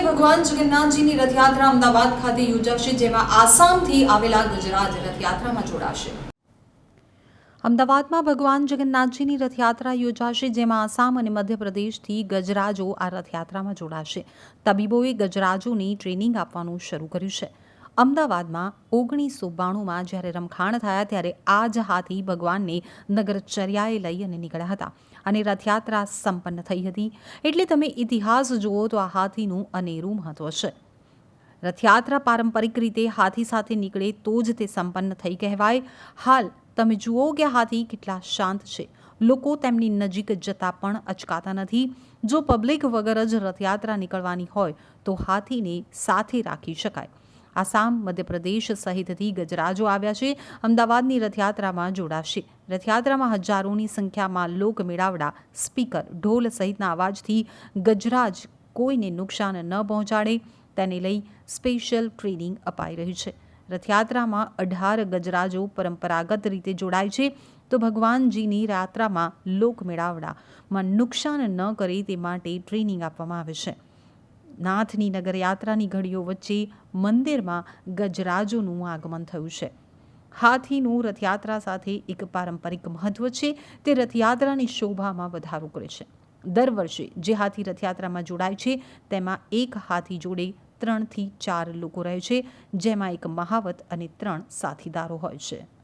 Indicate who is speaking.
Speaker 1: ભગવાન જગન્નાથજીની રથયાત્રા અમદાવાદ ખાતે યોજાશે, જેમાં આસામથી આવેલા ગજરાજ રથયાત્રામાં જોડાશે. અમદાવાદમાં ભગવાન જગન્નાથજીની રથયાત્રા યોજાશે, જેમાં આસામ અને મધ્યપ્રદેશથી ગજરાજો આ રથયાત્રામાં જોડાશે. તબીબોએ ગજરાજોની ટ્રેનિંગ આપવાનું શરૂ કર્યું છે. અમદાવાદમાં ઓગણીસો બાણુંમાં જ્યારે રમખાણ થયા ત્યારે આ જ હાથી ભગવાનને નગરચર્યાએ લઈ અને નીકળ્યા હતા અને રથયાત્રા સંપન્ન થઈ હતી. એટલે તમે ઇતિહાસ જુઓ તો આ હાથીનું અનેરું મહત્વ છે. રથયાત્રા પારંપરિક રીતે હાથી સાથે નીકળે તો જ તે સંપન્ન થઈ કહેવાય. હાલ તમે જુઓ કે હાથી કેટલા શાંત છે. લોકો તેમની નજીક જતા પણ અચકાતા નથી. જો પબ્લિક વગર જ રથયાત્રા નીકળવાની હોય તો હાથીને સાથે રાખી શકાય. આસામ, મધ્યપ્રદેશ સહિતથી ગજરાજો આવ્યા છે. અમદાવાદની રથયાત્રામાં જોડાશે. રથયાત્રામાં હજારોની સંખ્યામાં લોક મેળાવડા સ્પીકર ઢોલ સહિતના અવાજથી ગજરાજ કોઈને નુકસાન ન પહોંચાડે, તેને લઈ સ્પેશિયલ ટ્રેનિંગ અપાઈ રહી છે. રથયાત્રામાં અઢાર ગજરાજો પરંપરાગત રીતે જોડાય છે. તો ભગવાનજીની યાત્રામાં લોક મેળાવડામાં નુકસાન ન કરે તે માટે ટ્રેનિંગ આપવામાં આવે છે. નાથની નગરયાત્રાની ઘડીઓ વચ્ચે મંદિરમાં ગજરાજોનું આગમન થયું છે. હાથીનું રથયાત્રા સાથે એક પારંપરિક મહત્વ છે, તે રથયાત્રાની શોભામાં વધારો કરે છે. દર વર્ષે જે હાથી રથયાત્રામાં જોડાય છે, તેમાં એક હાથી જોડે ત્રણથી ચાર લોકો રહે છે, જેમાં એક મહાવત અને ત્રણ સાથીદારો હોય છે.